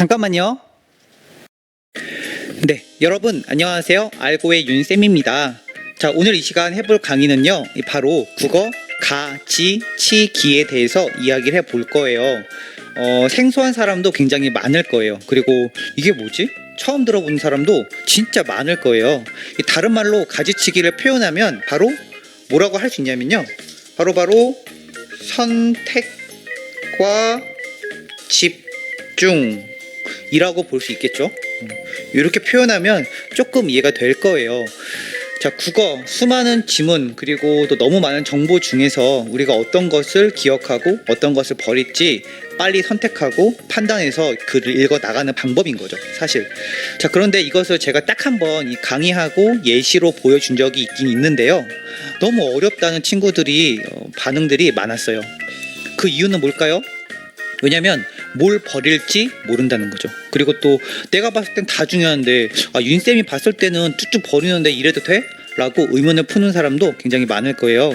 잠깐만요. 네, 여러분 안녕하세요. 알고의 윤쌤입니다. 자, 오늘 이 시간 해볼 강의는요. 이 바로 국어 가, 지, 치, 기에 대해서 이야기를 해볼 거예요. 어, 생소한 사람도 굉장히 많을 거예요. 그리고 이게 뭐지? 처음 들어본 사람도 진짜 많을 거예요. 이 다른 말로 가지치기를 표현하면 바로 뭐라고 할 수 있냐면요. 바로 바로 선택과 집중 이라고 볼 수 있겠죠. 음, 이렇게 표현하면 조금 이해가 될 거예요. 자, 국어, 수많은 지문, 그리고 또 너무 많은 정보 중에서 우리가 어떤 것을 기억하고 어떤 것을 버릴지 빨리 선택하고 판단해서 글을 읽어 나가는 방법인 거죠, 사실. 자, 그런데 이것을 제가 딱 한번이 강의하고 예시로 보여준 적이 있긴 있는데요. 너무 어렵다는 친구들이, 어, 반응들이 많았어요. 그 이유는 뭘까요? 왜냐면 뭘 버릴지 모른다는 거죠. 그리고 또 내가 봤을 땐 다 중요한데 아, 윤쌤이 봤을 때는 쭉쭉 버리는데 이래도 돼? 라고 의문을 푸는 사람도 굉장히 많을 거예요.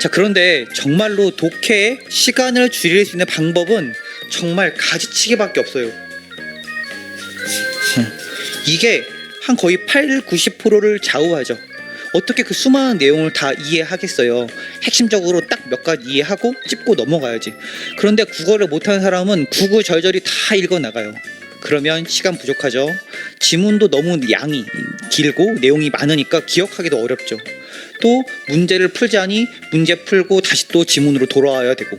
자, 그런데 정말로 독해에 시간을 줄일 수 있는 방법은 정말 가지치기밖에 없어요. 이게 한 거의 8, 90%를 좌우하죠. 어떻게 그 수많은 내용을 다 이해하겠어요. 핵심적으로 딱 몇 가지 이해하고 찝고 넘어가야지. 그런데 국어를 못하는 사람은 구구절절히 다 읽어 나가요. 그러면 시간 부족하죠. 지문도 너무 양이 길고 내용이 많으니까 기억하기도 어렵죠. 또 문제를 풀자니 문제 풀고 다시 또 지문으로 돌아와야 되고.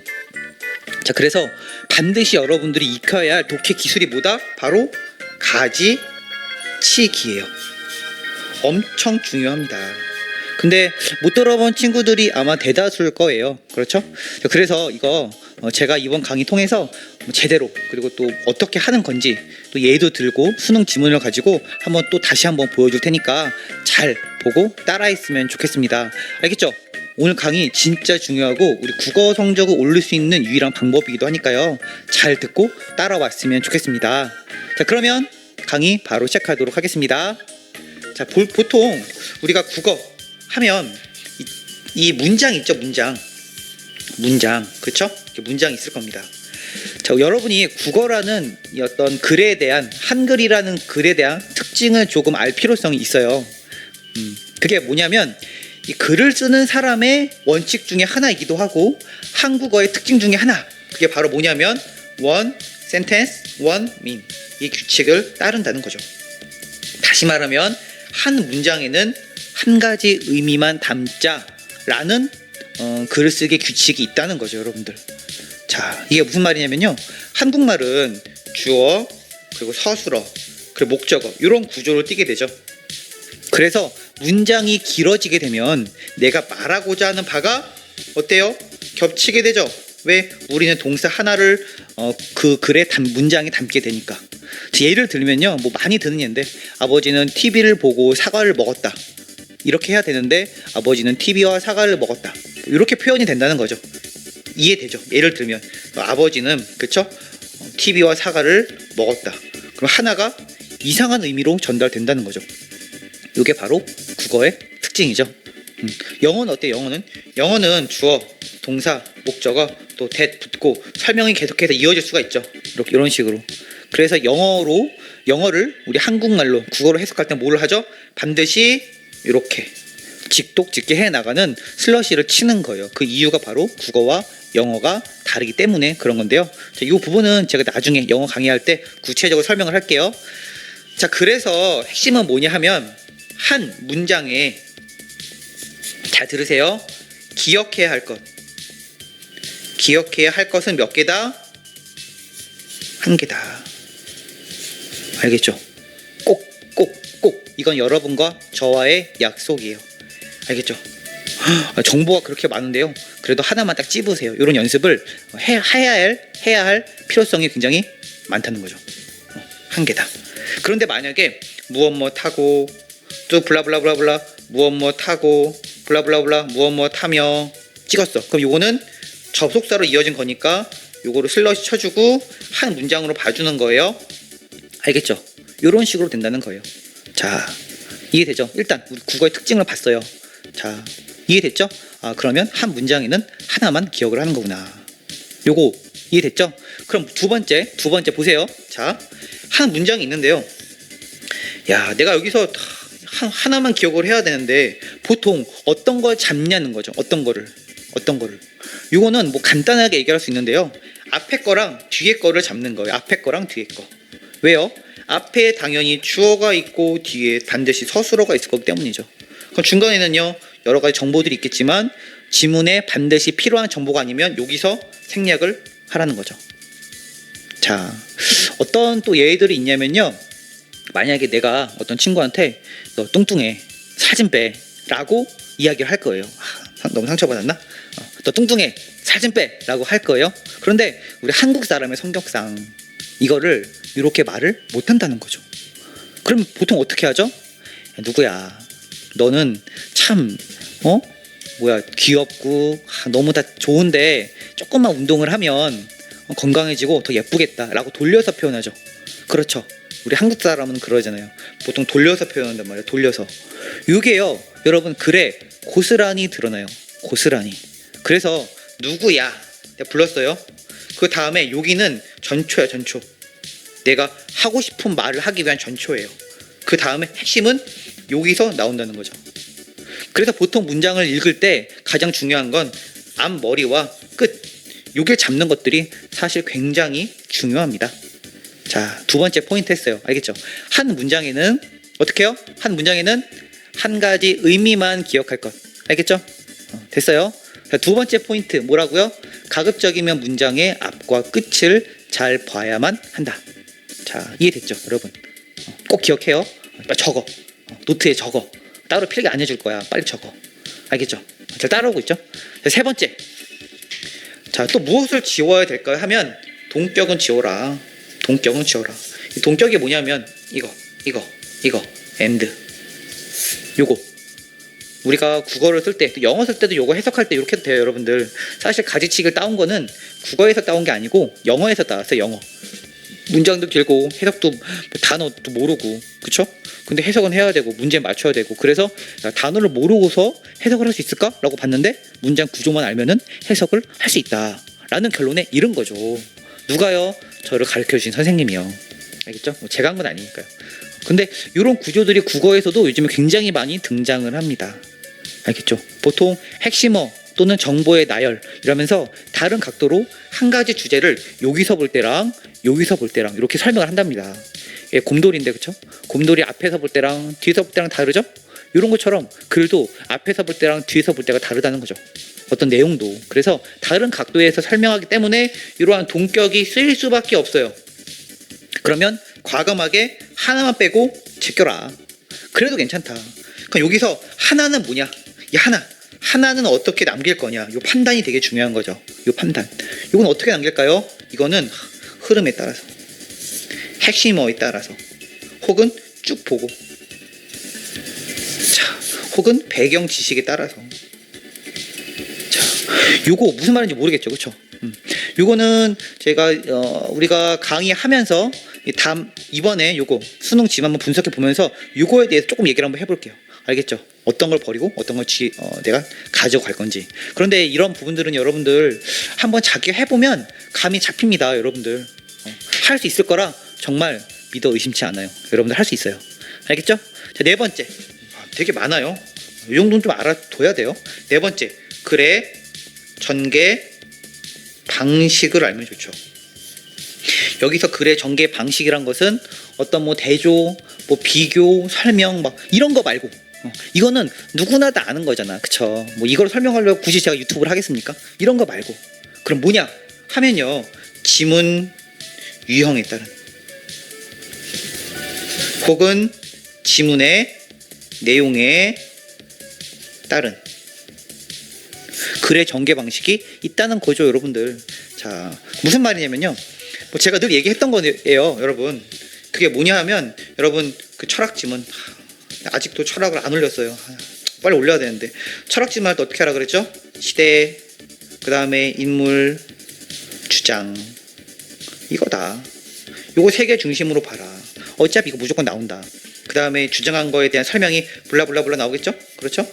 자, 그래서 반드시 여러분들이 익혀야 할 독해 기술이 뭐다? 바로 가지 치기예요. 엄청 중요합니다. 근데 못 들어본 친구들이 아마 대다수일 거예요. 그렇죠? 자, 그래서 이거 어, 제가 이번 강의 통해서 제대로 그리고 또 어떻게 하는 건지 또 예도 들고 수능 지문을 가지고 한번 또 다시 한번 보여줄 테니까 잘 보고 따라했으면 좋겠습니다. 알겠죠? 오늘 강의 진짜 중요하고 우리 국어 성적을 올릴 수 있는 유일한 방법이기도 하니까요. 잘 듣고 따라왔으면 좋겠습니다. 자, 그러면 강의 바로 시작하도록 하겠습니다. 자, 보, 보통 우리가 국어 하면 이, 이 문장 있죠, 문장. 문장, 그렇죠? 문장 있을 겁니다. 자, 여러분이 국어라는 이 어떤 글에 대한 한글이라는 글에 대한 특징을 조금 알 필요성이 있어요. 음, 그게 뭐냐면 이 글을 쓰는 사람의 원칙 중에 하나이기도 하고 한국어의 특징 중에 하나. 그게 바로 뭐냐면 one sentence, one mean 이 규칙을 따른다는 거죠. 다시 말하면 한 문장에는 한 가지 의미만 담자라는 어, 글쓰기 규칙이 있다는 거죠, 여러분들. 자, 이게 무슨 말이냐면요. 한국말은 주어, 그리고 서술어, 그리고 목적어 이런 구조를 띠게 되죠. 그래서 문장이 길어지게 되면 내가 말하고자 하는 바가 어때요? 겹치게 되죠. 왜? 우리는 동사 하나를 어, 그 글에 담, 문장에 담게 되니까. 예를 들면요, 뭐 많이 듣는 예인데 아버지는 TV를 보고 사과를 먹었다. 이렇게 해야 되는데 아버지는 TV와 사과를 먹었다. 이렇게 표현이 된다는 거죠. 이해되죠? 예를 들면 아버지는 그쵸? TV와 사과를 먹었다. 그럼 하나가 이상한 의미로 전달된다는 거죠. 이게 바로 국어의 특징이죠. 음, 영어는 어때? 영어는 영어는 주어, 동사, 목적어 또 that 붙고 설명이 계속해서 이어질 수가 있죠. 이렇게 이런 식으로. 그래서 영어로 영어를 우리 한국말로 국어로 해석할 때 뭘 하죠? 반드시 이렇게 직독직게 해 나가는 슬러시를 치는 거예요. 그 이유가 바로 국어와 영어가 다르기 때문에 그런 건데요. 자, 이 부분은 제가 나중에 영어 강의할 때 구체적으로 설명을 할게요. 자, 그래서 핵심은 뭐냐 하면 한 문장에 잘 들으세요. 기억해야 할 것. 기억해야 할 것은 몇 개다? 한 개다. 알겠죠? 꼭, 꼭, 꼭. 이건 여러분과 저와의 약속이에요. 알겠죠? 아, 정보가 그렇게 많은데요. 그래도 하나만 딱 찝으세요. 이런 연습을 해, 해야 할, 해야 할 필요성이 굉장히 많다는 거죠. 어, 한 개다. 그런데 만약에 무엇 뭐 타고 또 블라블라블라블라 무엇 뭐 타고 블라블라블라 무엇 뭐 타며 찍었어. 그럼 요거는 접속사로 이어진 거니까 요거를 슬러시 쳐주고 한 문장으로 봐주는 거예요. 알겠죠? 요런 식으로 된다는 거예요. 자, 이해되죠? 일단 우리 국어의 특징을 봤어요. 자, 이해됐죠? 아, 그러면 한 문장에는 하나만 기억을 하는 거구나. 요거 이해됐죠? 그럼 두 번째, 두 번째 보세요. 자, 한 문장이 있는데요. 야, 내가 여기서 한, 하나만 기억을 해야 되는데 보통 어떤 걸 잡냐는 거죠. 어떤 거를. 어떤 거를. 요거는 뭐 간단하게 얘기할 수 있는데요. 앞에 거랑 뒤에 거를 잡는 거예요. 앞에 거랑 뒤에 거. 왜요? 앞에 당연히 주어가 있고 뒤에 반드시 서술어가 있을 거기 때문이죠. 그럼 중간에는요 여러 가지 정보들이 있겠지만 지문에 반드시 필요한 정보가 아니면 여기서 생략을 하라는 거죠. 자 어떤 또 예들이 있냐면요 만약에 내가 어떤 친구한테 너 뚱뚱해 사진 빼라고 이야기를 할 거예요. 아, 상- 너무 상처받았나? 어, 너 뚱뚱해 사진 빼라고 할 거예요. 그런데 우리 한국 사람의 성격상 이거를 이렇게 말을 못 한다는 거죠. 그럼 보통 어떻게 하죠? 야, 누구야? 너는 참 어? 뭐야 귀엽고 아, 너무 다 좋은데 조금만 운동을 하면 어, 건강해지고 더 예쁘겠다라고 돌려서 표현하죠. 그렇죠. 우리 한국 사람은 그러잖아요. 보통 돌려서 표현한단 말이에요. 돌려서. 이게요, 여러분 글에 고스란히 드러나요. 고스란히. 그래서 누구야? 내가 불렀어요. 그 다음에 여기는 전초야 전초. 내가 하고 싶은 말을 하기 위한 전초예요. 그 다음에 핵심은 여기서 나온다는 거죠. 그래서 보통 문장을 읽을 때 가장 중요한 건 앞머리와 끝 요길 잡는 것들이 사실 굉장히 중요합니다. 자, 두 번째 포인트 했어요. 알겠죠? 한 문장에는 어떻게 해요? 한 문장에는 한 가지 의미만 기억할 것. 알겠죠? 어, 됐어요? 자, 두 번째 포인트 뭐라고요? 가급적이면 문장의 앞과 끝을 잘 봐야만 한다. 자, 이해됐죠, 여러분? 어, 꼭 기억해요. 적어. 어, 노트에 적어. 따로 필기 안 해줄 거야. 빨리 적어. 알겠죠? 잘 따라오고 있죠? 자, 세 번째. 자, 또 무엇을 지워야 될까요? 하면 동격은 지워라. 동격은 지워라. 이 동격이 뭐냐면 이거, 이거, 이거, and. 요거. 우리가 국어를 쓸 때, 또 영어 쓸 때도 요거 해석할 때 이렇게 해도 돼요, 여러분들. 사실 가지치기를 따온 거는 국어에서 따온 게 아니고 영어에서 따왔어요, 영어. 문장도 길고 해석도 단어도 모르고 그쵸? 근데 해석은 해야 되고 문제 맞춰야 되고 그래서 야, 단어를 모르고서 해석을 할 수 있을까라고 봤는데 문장 구조만 알면은 해석을 할 수 있다라는 결론에 이른 거죠. 누가요? 저를 가르쳐 주신 선생님이요. 알겠죠? 뭐 제가 한 건 아니니까요. 근데 이런 구조들이 국어에서도 요즘에 굉장히 많이 등장을 합니다. 알겠죠? 보통 핵심어 또는 정보의 나열 이러면서 다른 각도로 한 가지 주제를 여기서 볼 때랑 여기서 볼 때랑 이렇게 설명을 한답니다. 예, 곰돌이인데 그쵸? 곰돌이 앞에서 볼 때랑 뒤에서 볼 때랑 다르죠? 이런 것처럼 글도 앞에서 볼 때랑 뒤에서 볼 때가 다르다는 거죠. 어떤 내용도. 그래서 다른 각도에서 설명하기 때문에 이러한 동격이 쓰일 수밖에 없어요. 그러면 과감하게 하나만 빼고 제껴라. 그래도 괜찮다. 그럼 여기서 하나는 뭐냐? 이 하나. 하나는 어떻게 남길 거냐? 요 판단이 되게 중요한 거죠. 요 판단. 이건 어떻게 남길까요? 이거는 흐름에 따라서. 핵심어에 따라서. 혹은 쭉 보고. 자, 혹은 배경 지식에 따라서. 자, 요거 무슨 말인지 모르겠죠. 그쵸? 음. 요거는 제가 어, 우리가 강의하면서 이 다음 이번에 요거 수능 집 한번 분석해 보면서 요거에 대해서 조금 얘기를 한번 해볼게요. 알겠죠? 어떤 걸 버리고 어떤 걸 지, 어, 내가 가져갈 건지. 그런데 이런 부분들은 여러분들 한번 자기 해보면 감이 잡힙니다. 여러분들 어, 할수 있을 거라 정말 믿어 의심치 않아요. 여러분들 할 수 있어요. 알겠죠? 자, 네 번째. 아, 되게 많아요. 이 정도는 좀 알아둬야 돼요. 네 번째. 글의 전개 방식을 알면 좋죠. 여기서 글의 전개 방식이란 것은 어떤 뭐 대조, 뭐 비교, 설명 막 이런 거 말고 어, 이거는 누구나 다 아는 거잖아. 그쵸? 뭐 이걸 설명하려고 굳이 제가 유튜브를 하겠습니까? 이런 거 말고 그럼 뭐냐 하면요 지문 유형에 따른 혹은 지문의 내용에 따른 글의 전개 방식이 있다는 거죠, 여러분들. 자, 무슨 말이냐면요. 뭐 제가 늘 얘기했던 거예요, 여러분. 그게 뭐냐 하면 여러분 그 철학 지문 하, 아직도 철학을 안 올렸어요. 하, 빨리 올려야 되는데 철학 지문 할 때 어떻게 하라 그랬죠? 시대, 그 다음에 인물, 주장 이거다. 요거 세 개 중심으로 봐라. 어차피 이거 무조건 나온다. 그 다음에 주장한 거에 대한 설명이 블라블라블라 나오겠죠? 그렇죠?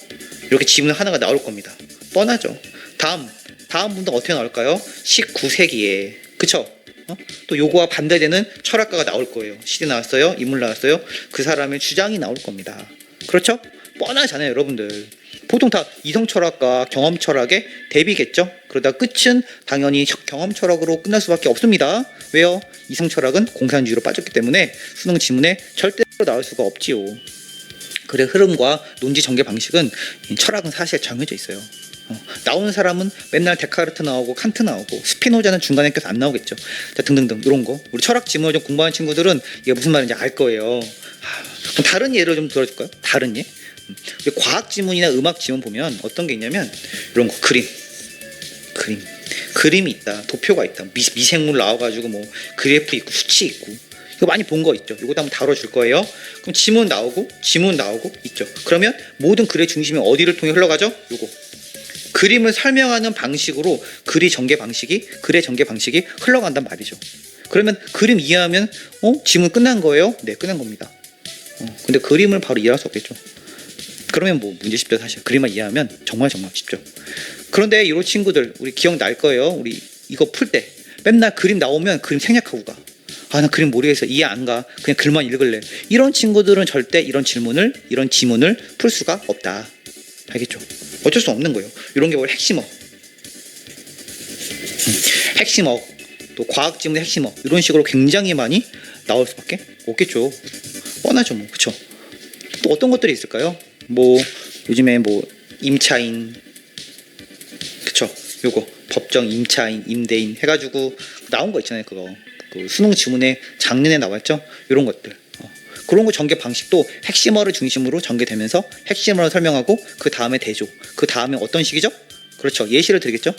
이렇게 지문 하나가 나올 겁니다. 뻔하죠. 다음 다음 문장 어떻게 나올까요? 19세기에 그쵸? 어? 또 요거와 반대되는 철학가가 나올 거예요. 시대 나왔어요. 인물 나왔어요. 그 사람의 주장이 나올 겁니다. 그렇죠? 뻔하잖아요, 여러분들. 보통 다 이성 철학과 경험 철학의 대비겠죠? 그러다 끝은 당연히 적- 경험 철학으로 끝날 수밖에 없습니다. 왜요? 이성 철학은 공산주의로 빠졌기 때문에 수능 지문에 절대로 나올 수가 없지요. 글의 흐름과 논지 전개 방식은 이 철학은 사실 정해져 있어요. 어, 나오는 사람은 맨날 데카르트 나오고 칸트 나오고 스피노자는 중간에 껴서 안 나오겠죠. 자, 등등등 이런 거. 우리 철학 지문을 좀 공부하는 친구들은 이게 무슨 말인지 알 거예요. 하, 그럼 다른 예를 좀 들어줄까요? 다른 예? 음, 과학 지문이나 음악 지문 보면 어떤 게 있냐면 이런 거 그림, 그림, 그림이 있다, 도표가 있다, 미, 미생물 나와가지고 뭐 그래프 있고 수치 있고 이거 많이 본 거 있죠. 이것도 한번 다뤄줄 거예요. 그럼 지문 나오고 지문 나오고 있죠. 그러면 모든 글의 중심이 어디를 통해 흘러가죠? 요거 그림을 설명하는 방식으로 글의 전개 방식이 글의 전개 방식이 흘러간단 말이죠. 그러면 그림 이해하면 어 지문 끝난 거예요? 네 끝난 겁니다. 어, 근데 그림을 바로 이해할 수 없겠죠. 그러면 뭐 문제 쉽죠 사실 그림만 이해하면 정말 정말 쉽죠. 그런데 이런 친구들 우리 기억 날 거예요. 우리 이거 풀 때 맨날 그림 나오면 그림 생략하고 가. 아, 나 그림 모르겠어. 이해 안 가. 그냥 글만 읽을래. 이런 친구들은 절대 이런 질문을, 이런 지문을 풀 수가 없다. 알겠죠? 어쩔 수 없는 거예요. 이런 게 원래 핵심어. 음, 핵심어. 또 과학 지문의 핵심어. 이런 식으로 굉장히 많이 나올 수밖에 없겠죠. 뻔하죠, 뭐. 그쵸? 또 어떤 것들이 있을까요? 뭐, 요즘에 뭐, 임차인. 그쵸? 요거. 법정 임차인, 임대인 해가지고 나온 거 있잖아요, 그거. 그 수능 지문에 작년에 나왔죠? 이런 것들. 어. 그런 거 전개 방식도 핵심어를 중심으로 전개되면서 핵심어를 설명하고 그 다음에 대조. 그 다음에 어떤 식이죠? 그렇죠. 예시를 드리겠죠?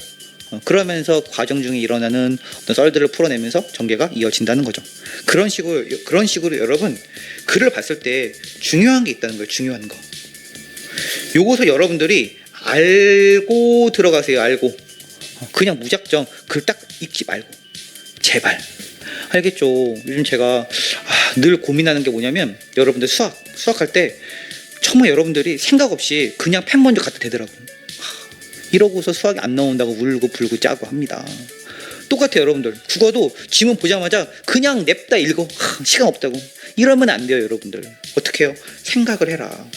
어, 그러면서 과정 중에 일어나는 어떤 썰들을 풀어내면서 전개가 이어진다는 거죠. 그런 식으로 그런 식으로 여러분 글을 봤을 때 중요한 게 있다는 거예요. 중요한 거. 요것을 여러분들이 알고 들어가세요. 알고. 어, 그냥 무작정 글 딱 읽지 말고 제발 알겠죠. 요즘 제가 아, 늘 고민하는 게 뭐냐면 여러분들 수학 수학할 때 정말 여러분들이 생각 없이 그냥 펜 먼저 갖다 대더라고. 하, 이러고서 수학이 안 나온다고 울고 불고 짜고 합니다. 똑같아요, 여러분들. 국어도 지문 보자마자 그냥 냅다 읽어. 하, 시간 없다고. 이러면 안 돼요, 여러분들. 어떻게 해요? 생각을 해라.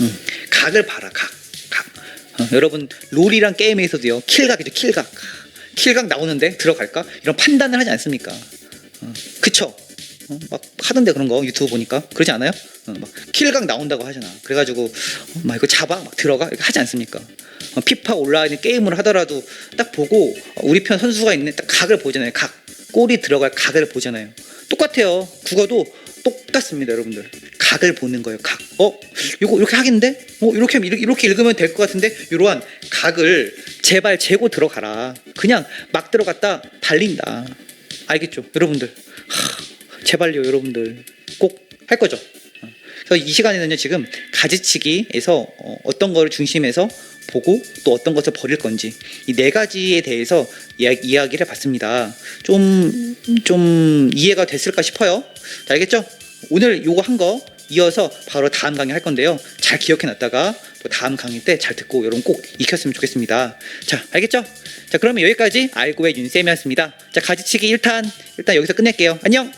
음, 각을 봐라, 각. 각. 어, 여러분, 롤이란 게임에서도요, 킬각이죠, 킬각. 킬각 나오는데 들어갈까? 이런 판단을 하지 않습니까? 어, 그쵸? 어, 막 하던데 그런 거 유튜브 보니까 그러지 않아요? 어, 막 킬각 나온다고 하잖아. 그래가지고 어, 막 이거 잡아 막 들어가 이렇게 하지 않습니까? 어, 피파 온라인 게임을 하더라도 딱 보고 어, 우리 편 선수가 있는 딱 각을 보잖아요. 각 골이 들어갈 각을 보잖아요. 똑같아요. 국어도 똑같습니다, 여러분들. 각을 보는 거예요. 각. 어, 이거 이렇게 하겠는데? 어, 이렇게 이렇게, 이렇게 읽으면 될 것 같은데? 이러한 각을 제발 재고 들어가라. 그냥 막 들어갔다 달린다. 알겠죠, 여러분들? 하, 제발요, 여러분들. 꼭 할 거죠. 어. 그래서 이 시간에는요 지금 가지치기에서 어, 어떤 거를 중심에서 보고 또 어떤 것을 버릴 건지 이 네 가지에 대해서 이야, 이야 기를 해봤습니다. 좀, 좀 이해가 됐을까 싶어요. 자, 알겠죠? 오늘 요거 한 거 이어서 바로 다음 강의 할 건데요. 잘 기억해 놨다가 또 다음 강의 때 잘 듣고 여러분 꼭 익혔으면 좋겠습니다. 자, 알겠죠? 자, 그러면 여기까지 알고의 윤쌤이었습니다. 자, 가지치기 1탄 일단 여기서 끝낼게요. 안녕!